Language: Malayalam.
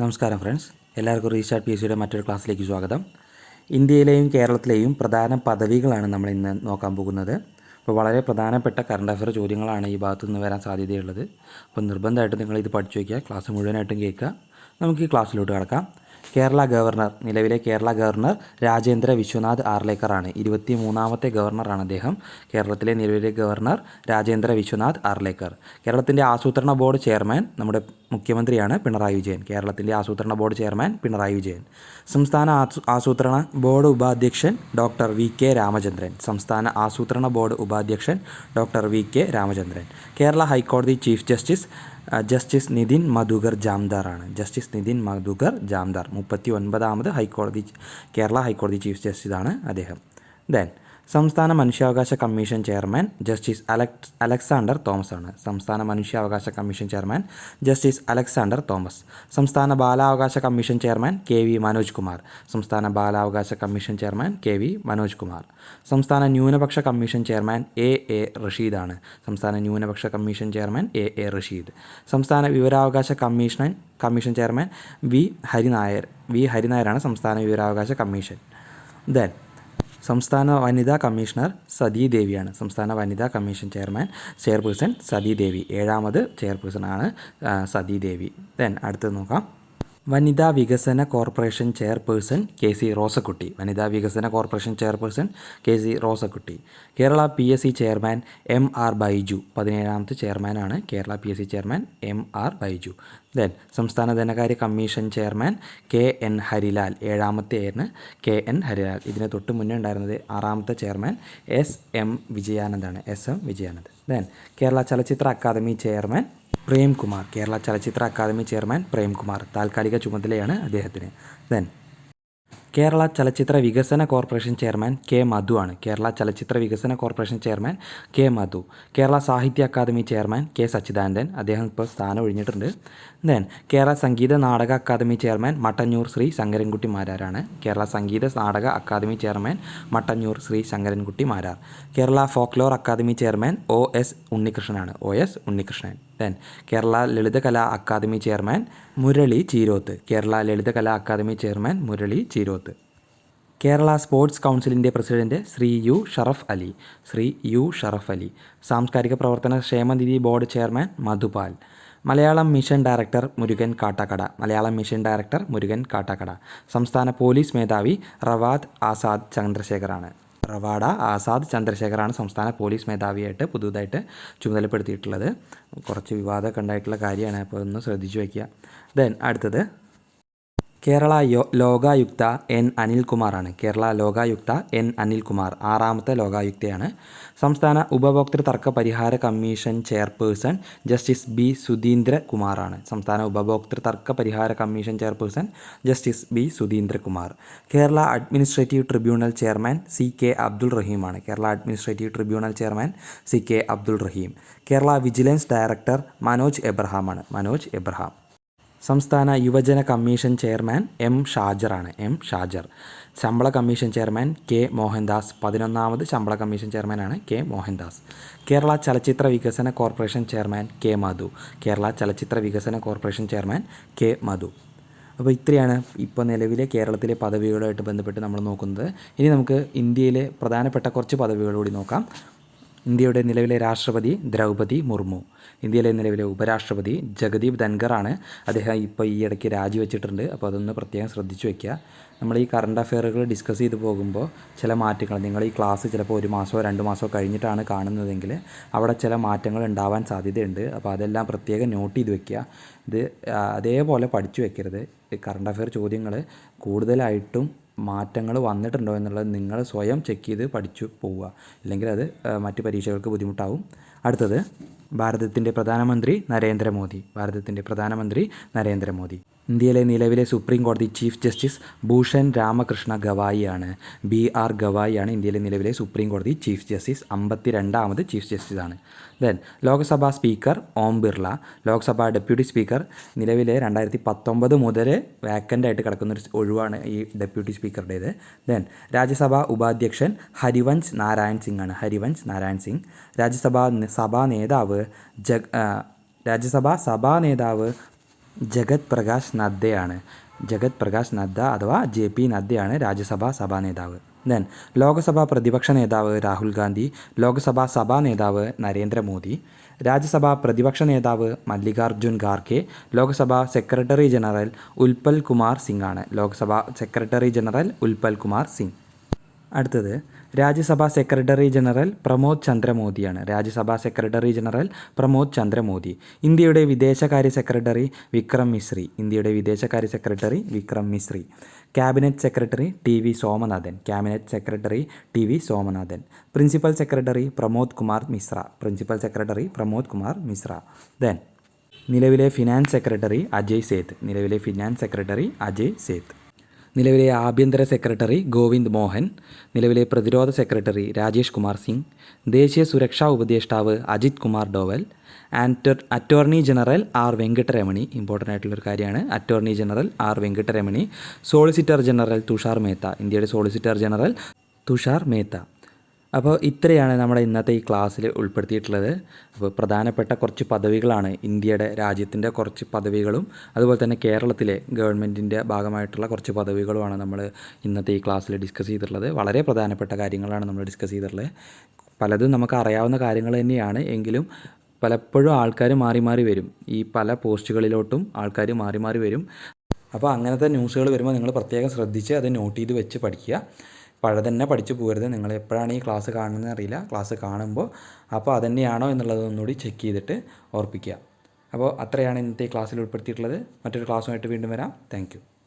നമസ്കാരം ഫ്രണ്ട്സ് എല്ലാവർക്കും റീസ്റ്റാർട്ട് പി എസ് സിയുടെ മറ്റൊരു ക്ലാസ്സിലേക്ക് സ്വാഗതം. ഇന്ത്യയിലെയും കേരളത്തിലെയും പ്രധാന പദവികളാണ് നമ്മൾ ഇന്ന് നോക്കാൻ പോകുന്നത്. അപ്പോൾ വളരെ പ്രധാനപ്പെട്ട കറണ്ട് അഫയർ ചോദ്യങ്ങളാണ് ഈ ഭാഗത്തു നിന്ന് വരാൻ സാധ്യതയുള്ളത്. അപ്പോൾ നിർബന്ധമായിട്ടും നിങ്ങൾ ഇത് പഠിച്ചു വയ്ക്കുക ക്ലാസ് മുഴുവനായിട്ടും കേൾക്കുക. നമുക്ക് ഈ ക്ലാസ്സിലോട്ട് കിടക്കാം. കേരള ഗവർണർ നിലവിലെ കേരള ഗവർണർ രാജേന്ദ്ര വിശ്വനാഥ് ആർലേക്കറാണ് ഇരുപത്തി മൂന്നാമത്തെ ഗവർണറാണ് അദ്ദേഹം. കേരളത്തിലെ നിലവിലെ ഗവർണർ രാജേന്ദ്ര വിശ്വനാഥ് ആർലേക്കർ. കേരളത്തിന്റെ ആസൂത്രണ ബോർഡ് ചെയർമാൻ നമ്മുടെ മുഖ്യമന്ത്രിയാണ് പിണറായി വിജയൻ. കേരളത്തിന്റെ ആസൂത്രണ ബോർഡ് ചെയർമാൻ പിണറായി വിജയൻ. സംസ്ഥാന ആസൂത്രണ ബോർഡ് ഉപാധ്യക്ഷൻ ഡോക്ടർ വി കെ രാമചന്ദ്രൻ. സംസ്ഥാന ആസൂത്രണ ബോർഡ് ഉപാധ്യക്ഷൻ doctor V K Ramachandran. Kerala ഹൈക്കോടതി chief justice justice Nitin Madhukar ആണ് ജസ്റ്റിസ് നിതിൻ മധുകർ ജാംദാർ. മുപ്പത്തി ഒൻപതാമത് ഹൈക്കോടതി കേരള ഹൈക്കോടതി ചീഫ് ജസ്റ്റിസാണ് അദ്ദേഹം. ദെൻ സംസ്ഥാന മനുഷ്യാവകാശ commission chairman justice Alex Alexander Thomas ആണ് സംസ്ഥാന മനുഷ്യാവകാശ commission chairman justice Alexander Thomas. സംസ്ഥാന ബാലാവകാശ commission chairman K V Manoj Kumar. സംസ്ഥാന ബാലാവകാശ commission chairman K V Manoj Kumar. സംസ്ഥാന ന്യൂനപക്ഷ കമ്മീഷൻ ചെയർമാൻ എ എ റഷീദാണ്. സംസ്ഥാന ന്യൂനപക്ഷ commission chairman A A Rasheed. സംസ്ഥാന വിവരാവകാശ commission commission chairman V Harinair V ഹരിനായരാണ് സംസ്ഥാന വിവരാവകാശ കമ്മീഷൻ. ദെൻ സംസ്ഥാന വനിതാ കമ്മീഷണർ സതീ ദേവിയാണ്. സംസ്ഥാന വനിതാ commission chairman chairperson Sathi Devi. ഏഴാമത് ചെയർപേഴ്സൺ ആണ് സതീ ദേവി. ദെൻ അടുത്തത് നോക്കാം. വനിതാ വികസന corporation chairperson K C Rosakutty. വനിതാ വികസന corporation chairperson K C Rosakutty. Kerala P S C chairman M R Baiju. പതിനേഴാമത്തെ ചെയർമാനാണ് Kerala P S C chairman M R Baiju. Then സംസ്ഥാന ധനകാര്യ commission chairman K N Harilal. ഏഴാമത്തെയാണ് K N Harilal. ഇതിന് തൊട്ട് മുന്നേ ഉണ്ടായിരുന്നത് ആറാമത്തെ chairman S M വിജയാനന്ദാണ്. S M Vijayanand then Kerala ചലച്ചിത്ര അക്കാദമി ചെയർമാൻ പ്രേംകുമാർ കേരള ചലച്ചിത്ര അക്കാദമി ചെയർമാൻ പ്രേംകുമാർ. താൽക്കാലിക ചുമതലയാണ് അദ്ദേഹത്തിന്. ദെൻ കേരള ചലച്ചിത്ര വികസന കോർപ്പറേഷൻ ചെയർമാൻ കെ മധു ആണ്. കേരള ചലച്ചിത്ര വികസന corporation chairman K Madhu. Kerala സാഹിത്യ അക്കാദമി ചെയർമാൻ കെ സച്ചിദാനന്ദൻ. അദ്ദേഹം ഇപ്പോൾ സ്ഥാനം ഒഴിഞ്ഞിട്ടുണ്ട്. ദെൻ കേരള സംഗീത നാടക അക്കാദമി ചെയർമാൻ മട്ടന്നൂർ ശ്രീ ശങ്കരൻകുട്ടി മാരാരാണ്. കേരള സംഗീത നാടക academy chairman Mattannur Sree Sankarankutty Marar. Kerala folklore academy chairman O S ഉണ്ണികൃഷ്ണനാണ്. O S Unnikrishnan. Then Kerala Lalithakala academy chairman Murali Cheeroth. Kerala Lalithakala academy chairman Murali Cheeroth. Kerala sports കൗൺസിലിന്റെ president Sree U Sharaf Ali. Sree U Sharaf Ali. സാംസ്കാരിക പ്രവർത്തന ക്ഷേമനിധി board chairman Madhupal. Malayalam mission director Murukan Kattakada. Malayalam mission director Murukan Kattakada. സംസ്ഥാന പോലീസ് മേധാവി റവാദ് ആസാദ് ചന്ദ്രശേഖറാണ്. റവാഡ ആസാദ് ചന്ദ്രശേഖറാണ് സംസ്ഥാന പോലീസ് മേധാവിയായിട്ട് പുതുതായിട്ട് ചുമതലപ്പെടുത്തിയിട്ടുള്ളത്. കുറച്ച് വിവാദമൊക്കെ ഉണ്ടായിട്ടുള്ള കാര്യമാണ്. അപ്പോൾ ഒന്ന് ശ്രദ്ധിച്ചു വയ്ക്കുക. ദെൻ അടുത്തത് കേരള യോ ലോകായുക്ത എൻ അനിൽകുമാറാണ്. കേരള ലോകായുക്ത എൻ അനിൽകുമാർ ആറാമത്തെ ലോകായുക്തയാണ്. സംസ്ഥാന ഉപഭോക്തൃ തർക്ക പരിഹാര commission chairperson justice B Sudheendra കുമാറാണ് സംസ്ഥാന ഉപഭോക്തൃ തർക്ക പരിഹാര commission chairperson justice B Sudheendra Kumar Kerala administrative tribunal chairman C K Abdul റഹീമാണ്. Kerala administrative tribunal chairman C K Abdul Rahim. Kerala vigilance director Manoj എബ്രഹാമാണ്. Manoj Abraham. സംസ്ഥാന യുവജന കമ്മീഷൻ ചെയർമാൻ എം ഷാജറാണ് എം ഷാജർ. ശമ്പള കമ്മീഷൻ ചെയർമാൻ കെ മോഹൻദാസ്. പതിനൊന്നാമത് ശമ്പള കമ്മീഷൻ ചെയർമാനാണ് കെ മോഹൻദാസ്. കേരള ചലച്ചിത്ര വികസന corporation chairman K Madhu. Kerala ചലച്ചിത്ര വികസന കോർപ്പറേഷൻ ചെയർമാൻ കെ മധു. അപ്പോൾ ഇത്രയാണ് ഇപ്പോൾ നിലവിലെ കേരളത്തിലെ പദവികളുമായിട്ട് ബന്ധപ്പെട്ട് നമ്മൾ നോക്കുന്നത്. ഇനി നമുക്ക് ഇന്ത്യയിലെ പ്രധാനപ്പെട്ട കുറച്ച് പദവികൾ കൂടി നോക്കാം. ഇന്ത്യയുടെ നിലവിലെ രാഷ്ട്രപതി ദ്രൗപതി മുർമു. ഇന്ത്യയിലെ നിലവിലെ ഉപരാഷ്ട്രപതി ജഗദീപ് ധൻഖറാണ് അദ്ദേഹം ഇപ്പോൾ ഈ ഇടയ്ക്ക് രാജിവെച്ചിട്ടുണ്ട്. അപ്പോൾ അതൊന്ന് പ്രത്യേകം ശ്രദ്ധിച്ചു വയ്ക്കുക നമ്മൾ ഈ കറണ്ട് അഫെയറുകൾ ഡിസ്കസ് ചെയ്ത് പോകുമ്പോൾ ചില മാറ്റങ്ങൾ നിങ്ങൾ ഈ ക്ലാസ് ചിലപ്പോൾ ഒരു മാസമോ രണ്ട് മാസമോ കഴിഞ്ഞിട്ടാണ് കാണുന്നതെങ്കിൽ അവിടെ ചില മാറ്റങ്ങൾ ഉണ്ടാവാൻ സാധ്യതയുണ്ട്. അപ്പോൾ അതെല്ലാം പ്രത്യേകം നോട്ട് ചെയ്ത് വെക്കുക. ഇത് അതേപോലെ പഠിച്ചു വെക്കരുത്. കറണ്ട് അഫെയർ ചോദ്യങ്ങൾ കൂടുതലായിട്ടും മാറ്റങ്ങൾ വന്നിട്ടുണ്ടോ എന്നുള്ളത് നിങ്ങൾ സ്വയം ചെക്ക് ചെയ്ത് പഠിച്ചു പോവുക. അല്ലെങ്കിൽ അത് മറ്റ് പരീക്ഷകൾക്ക് ബുദ്ധിമുട്ടാവും. അടുത്തത് ഭാരതത്തിന്റെ പ്രധാനമന്ത്രി നരേന്ദ്രമോദി. ഭാരതത്തിന്റെ പ്രധാനമന്ത്രി നരേന്ദ്രമോദി. ഇന്ത്യയിലെ നിലവിലെ സുപ്രീം കോടതി ചീഫ് ജസ്റ്റിസ് ഭൂഷൺ രാമകൃഷ്ണ ഗവായിയാണ്. ബി ആർ ഗവായിയാണ് ഇന്ത്യയിലെ നിലവിലെ സുപ്രീം കോടതി ചീഫ് ജസ്റ്റിസ് അമ്പത്തി രണ്ടാമത് chief ജസ്റ്റിസാണ് then Lok Sabha speaker Om Birla Lok Sabha deputy speaker നിലവിലെ രണ്ടായിരത്തി പത്തൊമ്പത് മുതൽ വാക്കന്റ് ആയിട്ട് കിടക്കുന്ന ഒരു ഒഴിവാണ് ഈ ഡെപ്യൂട്ടി സ്പീക്കറുടേത്. ദെൻ രാജ്യസഭാ ഉപാധ്യക്ഷൻ ഹരിവൻസ് നാരായൺ സിംഗ് ആണ്. ഹരിവൻസ് നാരായൺ സിംഗ്. രാജ്യസഭാ സഭാ നേതാവ് ജഗ് രാജ്യസഭാ സഭാ നേതാവ് ജഗത് പ്രകാശ് നദ്ദയാണ്. ജഗത് പ്രകാശ് നദ്ദ അഥവാ ജെ പി നദ്ദയാണ് രാജ്യസഭാ സഭാ നേതാവ്. ദെൻ ലോകസഭാ പ്രതിപക്ഷ നേതാവ് രാഹുൽ ഗാന്ധി ലോകസഭാ സഭാ നേതാവ് നരേന്ദ്രമോദി രാജ്യസഭാ പ്രതിപക്ഷ നേതാവ് മല്ലികാർജുൻ ഖാർഗെ ലോക്സഭാ സെക്രട്ടറി ജനറൽ ഉൽപ്പൽ കുമാർ സിംഗ് ആണ്. Lok Sabha secretary general Utpal Kumar Singh. അടുത്തത് Rajya Sabha secretary general Pramod ചന്ദ്രമോദിയാണ്. Rajya Sabha secretary general Pramod Chandramodi. ഇന്ത്യയുടെ വിദേശകാര്യ സെക്രട്ടറി വിക്രം മിശ്രി. ഇന്ത്യയുടെ വിദേശകാര്യ secretary Vikram Misri. Cabinet secretary T V Somanathan. Cabinet secretary T V Somanathan. Principal secretary Pramod Kumar Mishra. Principal secretary Pramod Kumar Mishra. Then നിലവിലെ ഫിനാൻസ് സെക്രട്ടറി അജയ് സേത്ത്. നിലവിലെ ഫിനാൻസ് സെക്രട്ടറി അജയ് സേത്ത്. നിലവിലെ ആഭ്യന്തര സെക്രട്ടറി ഗോവിന്ദ് മോഹൻ നിലവിലെ പ്രതിരോധ സെക്രട്ടറി രാജേഷ് കുമാർ സിംഗ് ദേശീയ സുരക്ഷാ ഉപദേഷ്ടാവ് Ajit Kumar Doval ആന്റർ attorney general R Venkataramani. Important ആയിട്ടുള്ളൊരു കാര്യമാണ് attorney general R Venkataramani solicitor general Tushar Mehta ഇന്ത്യയുടെ സോളിസിറ്റർ ജനറൽ തുഷാർ മേത്ത. അപ്പോൾ ഇത്രയാണ് നമ്മുടെ ഇന്നത്തെ ഈ ക്ലാസ്സിൽ ഉൾപ്പെടുത്തിയിട്ടുള്ളത്. അപ്പോൾ പ്രധാനപ്പെട്ട കുറച്ച് പദവികളാണ് ഇന്ത്യയുടെ രാജ്യത്തിന്റെ കുറച്ച് പദവികളും അതുപോലെ തന്നെ കേരളത്തിലെ ഗവൺമെന്റിന്റെ ഭാഗമായിട്ടുള്ള കുറച്ച് പദവികളുമാണ് നമ്മൾ ഇന്നത്തെ ഈ ക്ലാസ്സിൽ ഡിസ്കസ് ചെയ്തിട്ടുള്ളത്. വളരെ പ്രധാനപ്പെട്ട കാര്യങ്ങളാണ് നമ്മൾ ഡിസ്കസ് ചെയ്തിട്ടുള്ളത്. പലതും നമുക്ക് അറിയാവുന്ന കാര്യങ്ങൾ തന്നെയാണ്. എങ്കിലും പലപ്പോഴും ആൾക്കാർ മാറി മാറി വരും. ഈ പല പോസ്റ്റുകളിലോട്ടും ആൾക്കാർ മാറി മാറി വരും. അപ്പോൾ അങ്ങനത്തെ ന്യൂസുകൾ വരുമ്പോൾ നിങ്ങൾ പ്രത്യേകം ശ്രദ്ധിച്ച് അത് നോട്ട് ചെയ്ത് വെച്ച് പഠിക്കുക. പഴ തന്നെ പഠിച്ചു പോകരുത്. നിങ്ങൾ എപ്പോഴാണ് ഈ ക്ലാസ് കാണുന്നതെന്ന് അറിയില്ല. ക്ലാസ് കാണുമ്പോൾ അപ്പോൾ അതന്നെയാണോ എന്നുള്ളത് ഒന്നുകൂടി ചെക്ക് ചെയ്തിട്ട് ഓർപ്പിക്കുക. അപ്പോൾ അത്രയാണ് ഇന്നത്തെ ക്ലാസ്സിൽ ഉൾപ്പെടുത്തിയിട്ടുള്ളത്. മറ്റൊരു ക്ലാസ്സുമായിട്ട് വീണ്ടും വരാം. താങ്ക്